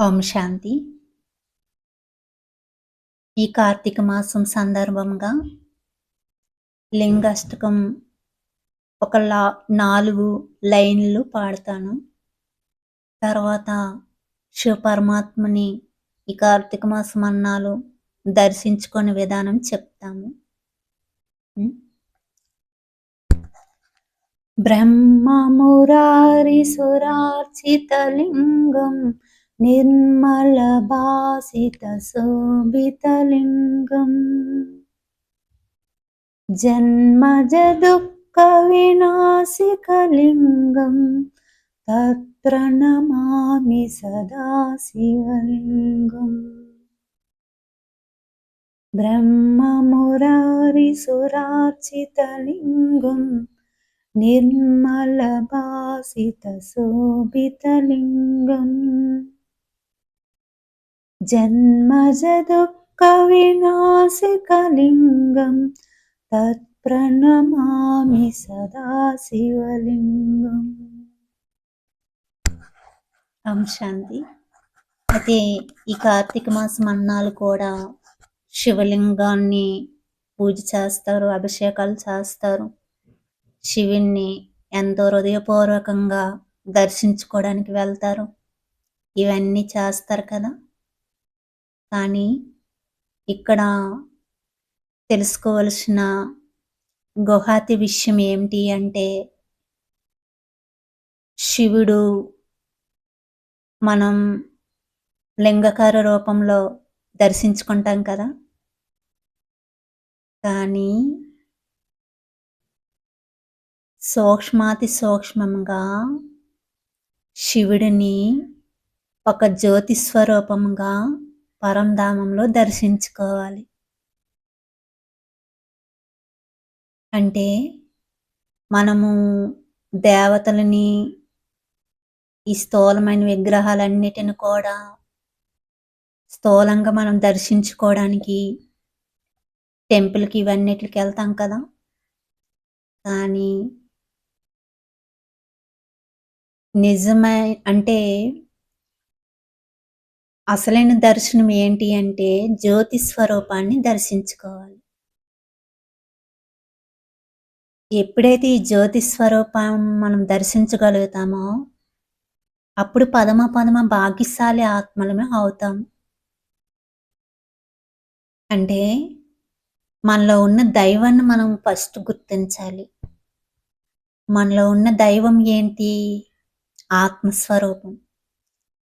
ఓం శాంతి. ఈ కార్తీక మాసం సందర్భంగా లింగాష్టకం ఒక లా నాలుగు లైన్లు పాడతాను. తర్వాత శివ పరమాత్మని ఈ కార్తీక మాసం అన్నాలు దర్శించుకునే విధానం చెప్తాము. ఉం? బ్రహ్మమురారిసురార్చితలింగం निर्मलभासितशोभितलिङ्गम्। जन्मजदुःखविनाशिकलिङ्गम् तत्र नमामि सदा शिवलिङ्गम्। ब्रह्ममुरारिसुरार्चितलिङ्गं निर्मलभासितशोभितलिङ्गम्। నిర్మలభాసితశోభితలింగం జన్మజ దుఃఖ తత్ప్రణమామి సదా శివలింగం ఓం శాంతి. అయితే ఈ కార్తీక మాసం అన్నాలు కూడా శివలింగాన్ని పూజ చేస్తారు అభిషేకాలు చేస్తారు. శివుణ్ణి ఎంతో హృదయపూర్వకంగా దర్శించుకోవడానికి వెళ్తారు. ఇవన్నీ చేస్తారు కదా. కానీ ఇక్కడ తెలుసుకోవలసిన గుహాతి విషయం ఏమిటి అంటే శివుడు మనం లింగకార రూపంలో దర్శించుకుంటాం కదా. కానీ సూక్ష్మాతి సూక్ష్మంగా శివుడిని ఒక జ్యోతిస్వరూపంగా పరంధామంలో దర్శించుకోవాలి. అంటే మనము దేవతలని ఈ స్థూలమైన విగ్రహాలన్నిటిని కూడా స్థూలంగా మనం దర్శించుకోవడానికి టెంపుల్కి ఇవన్నిటికి వెళ్తాం కదా. కానీ నిజమై అంటే అసలైన దర్శనం ఏంటి అంటే జ్యోతి స్వరూపాన్ని దర్శించుకోవాలి. ఎప్పుడైతే ఈ జ్యోతి స్వరూపం మనం దర్శించగలుగుతామో అప్పుడు పదమ పదమ భాగ్యశాలి ఆత్మలమే అవుతాం. అంటే మనలో ఉన్న దైవాన్ని మనం ఫస్ట్ గుర్తించాలి. మనలో ఉన్న దైవం ఏంటి? ఆత్మస్వరూపం.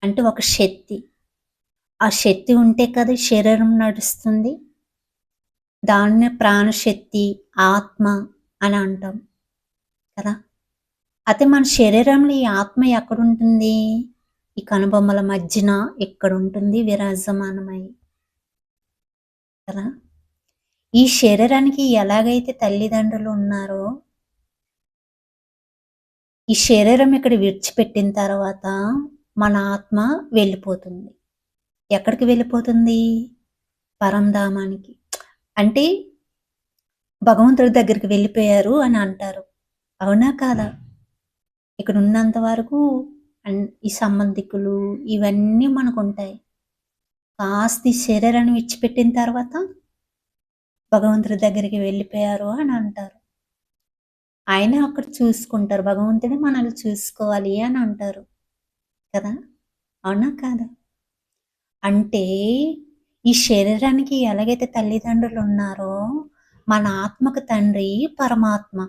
అంటే ఒక శక్తి. ఆ శక్తి ఉంటే కదా శరీరం నడుస్తుంది. దాన్నే ప్రాణశక్తి ఆత్మ అని అంటాం కదా. అయితే మన శరీరంలో ఈ ఆత్మ ఎక్కడుంటుంది? ఈ కనుబొమ్మల మధ్యన ఇక్కడ ఉంటుంది విరాజమానమై కదా. ఈ శరీరానికి ఎలాగైతే తల్లిదండ్రులు ఉన్నారో ఈ శరీరం ఇక్కడ విడిచిపెట్టిన తర్వాత మన ఆత్మ వెళ్ళిపోతుంది. ఎక్కడికి వెళ్ళిపోతుంది? పరంధామానికి. అంటే భగవంతుడి దగ్గరికి వెళ్ళిపోయారు అని అంటారు. అవునా కాదా? ఇక్కడ ఉన్నంత వరకు ఈ సంబంధికులు ఇవన్నీ మనకు ఉంటాయి కాస్త శరీరాన్ని విడిచిపెట్టిన తర్వాత భగవంతుడి దగ్గరికి వెళ్ళిపోయారు అని అంటారు. ఆయన అక్కడ చూసుకుంటారు. భగవంతుడే మనల్ని చూసుకోవాలి అని అంటారు. కదా? అవునా కాదా? అంటే ఈ శరీరానికి ఎలాగైతే తల్లిదండ్రులు ఉన్నారో మన ఆత్మకు తండ్రి పరమాత్మ.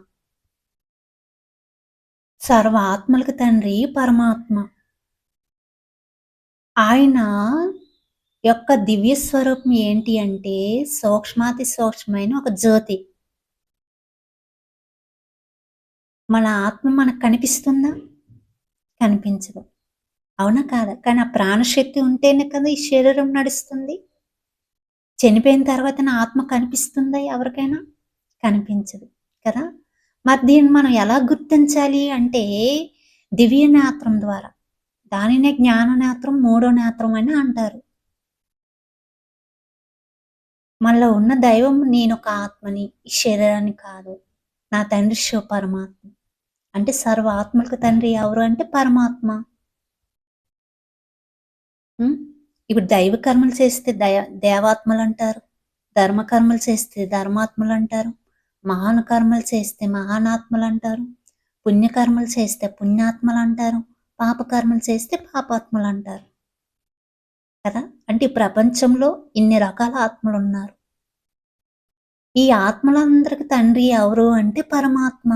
సర్వ ఆత్మలకు తండ్రి పరమాత్మ. ఆయన యొక్క దివ్య స్వరూపం ఏంటి అంటే సూక్ష్మాతి సూక్ష్మమైన ఒక జ్యోతి. మన ఆత్మ మనకు కనిపిస్తుందా? కనిపించదు. అవునా కాదా? కానీ ఆ ప్రాణశక్తి ఉంటేనే కదా ఈ శరీరం నడుస్తుంది. చనిపోయిన తర్వాత నా ఆత్మ కనిపిస్తుందా ఎవరికైనా? కనిపించదు కదా? మరి దీన్ని మనం ఎలా గుర్తించాలి అంటే దివ్య నేత్రం ద్వారా. దానినే జ్ఞాన నేత్రం మూడో నేత్రం అని అంటారు. మనలో ఉన్న దైవం నేను ఒక ఆత్మని ఈ శరీరాన్ని కాదు. నా తండ్రి శివ పరమాత్మ. అంటే సర్వ ఆత్మలకు తండ్రి ఎవరు అంటే పరమాత్మ. ఇప్పుడు దైవ కర్మలు చేస్తే దయ దేవాత్మలు అంటారు ధర్మకర్మలు చేస్తే ధర్మాత్మలు అంటారు మహాన కర్మలు చేస్తే మహానాత్మలు అంటారు పుణ్యకర్మలు చేస్తే పుణ్యాత్మలు అంటారు పాపకర్మలు చేస్తే పాపాత్మలంటారు. కదా! అంటే ప్రపంచంలో ఇన్ని రకాల ఆత్మలు ఉన్నారు ఈ ఆత్మలందరికి తండ్రి ఎవరు అంటే పరమాత్మ.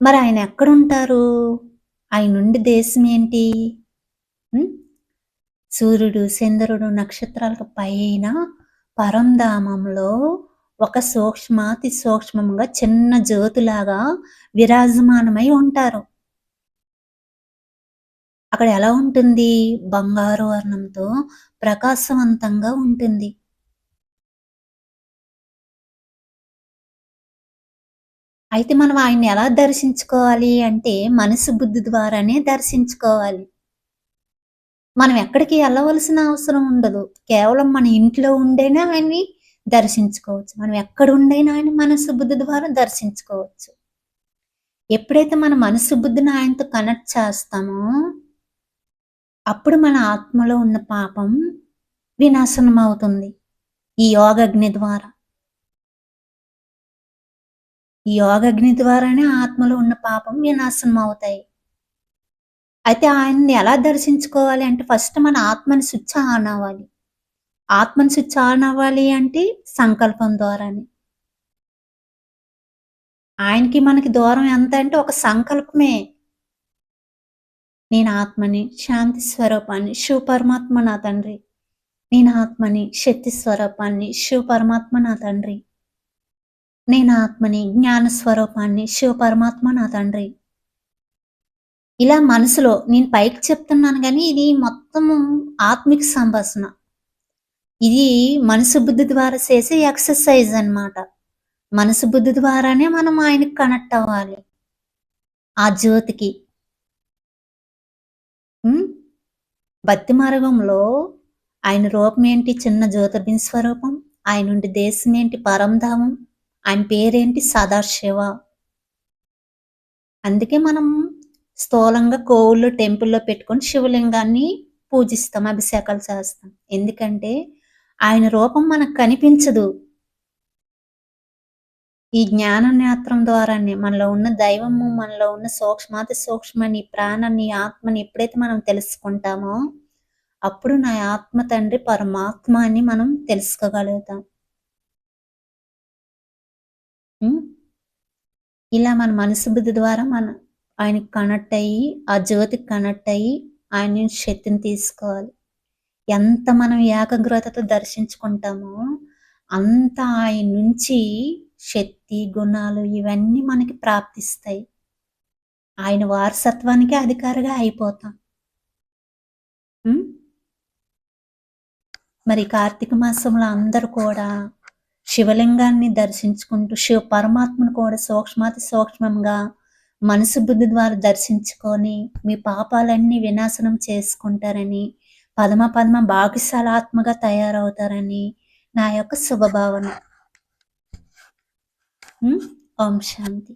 మరి ఆయన ఎక్కడుంటారు? ఆయనుండి దేశం ఏంటి? సూర్యుడు, చంద్రుడు, నక్షత్రాలకు పైన పరంధామంలో ఒక సూక్ష్మాతి సూక్ష్మంగా చిన్న జ్యోతిలాగా విరాజమానమై ఉంటారు. అక్కడ ఎలా ఉంటుంది? బంగారు వర్ణంతో ప్రకాశవంతంగా ఉంటుంది. అయితే మనం ఆయన్ని ఎలా దర్శించుకోవాలి అంటే మనసు బుద్ధి ద్వారానే దర్శించుకోవాలి. మనం ఎక్కడికి వెళ్ళవలసిన అవసరం ఉండదు. కేవలం మన ఇంట్లో ఉండేనే ఆయన్ని దర్శించుకోవచ్చు. మనం ఎక్కడ ఉండైనా ఆయన మనసు బుద్ధి ద్వారా దర్శించుకోవచ్చు. ఎప్పుడైతే మన మనసు బుద్ధిని ఆయనతో కనెక్ట్ చేస్తామో అప్పుడు మన ఆత్మలో ఉన్న పాపం వినాశనం అవుతుంది. ఈ యోగగ్ని ద్వారా. ఈ యోగగ్ని ద్వారానే ఆత్మలో ఉన్న పాపం వినాశనం అవుతాయి. అయితే ఆయన్ని ఎలా దర్శించుకోవాలి అంటే ఫస్ట్ మన ఆత్మని స్విచ్ ఆన్ అవ్వాలి. ఆత్మని స్విచ్ ఆన్ అవ్వాలి అంటే సంకల్పం ద్వారానే. ఆయనకి మనకి దూరం ఎంత అంటే ఒక సంకల్పమే. నేను ఆత్మని, శాంతి స్వరూపాన్ని, శివ పరమాత్మ నా తండ్రి. నేను ఆత్మని, శక్తి స్వరూపాన్ని, శివ పరమాత్మ నా తండ్రి. నేను ఆత్మని, జ్ఞాన స్వరూపాన్ని, శివ పరమాత్మ నా తండ్రి. ఇలా మనసులో నేను పైకి చెప్తున్నాను కానీ ఇది మొత్తము ఆత్మిక సంభాషణ. ఇది మనసు బుద్ధి ద్వారా చేసే ఎక్సర్సైజ్ అన్నమాట. మనసు బుద్ధి ద్వారానే మనం ఆయనకి కనెక్ట్ అవ్వాలి. ఆ జ్యోతికి. భక్తి మార్గంలో ఆయన రూపం ఏంటి? చిన్న జ్యోతిర్బిందు స్వరూపం. ఆయన ఉండి దేశం ఏంటి? పరంధామం. ఆయన పేరేంటి? సదాశివ. అందుకే మనం స్థూలంగా కోవుల్లో, టెంపుల్‌లో పెట్టుకొని శివలింగాన్ని పూజిస్తాం. అభిషేకాలు చేస్తాం. ఎందుకంటే ఆయన రూపం మనకు కనిపించదు. ఈ జ్ఞాన నేత్రం ద్వారానే మనలో ఉన్న దైవము, మనలో ఉన్న సూక్ష్మాతి సూక్ష్మని ప్రాణాన్ని, ఆత్మని ఎప్పుడైతే మనం తెలుసుకుంటామో అప్పుడు నా ఆత్మ తండ్రి పరమాత్మ అని మనం తెలుసుకోగలుగుతాం. ఇలా మన మనసు బుద్ధి ద్వారా మనం ఆయనకి కనెక్ట్ అయ్యి, ఆ జ్యోతికి కనెక్ట్ అయ్యి ఆయన నుంచి శక్తిని తీసుకోవాలి. ఎంత మనం ఏకాగ్రతతో దర్శించుకుంటామో అంత ఆయన నుంచి శక్తి, గుణాలు ఇవన్నీ మనకి ప్రాప్తిస్తాయి. ఆయన వారసత్వానికి అధికారిగా అయిపోతాం. మరి కార్తీక మాసంలో అందరూ కూడా శివలింగాన్ని దర్శించుకుంటూ, శివ పరమాత్మను కూడా సూక్ష్మాతి సూక్ష్మంగా మనసు బుద్ధి ద్వారా దర్శించుకొని, మీ పాపాలన్నీ వినాశనం చేసుకుంటారని, పదమ పదమ భాగ్యశాలాత్మగా తయారవుతారని నా యొక్క శుభభావన. ఓం శాంతి.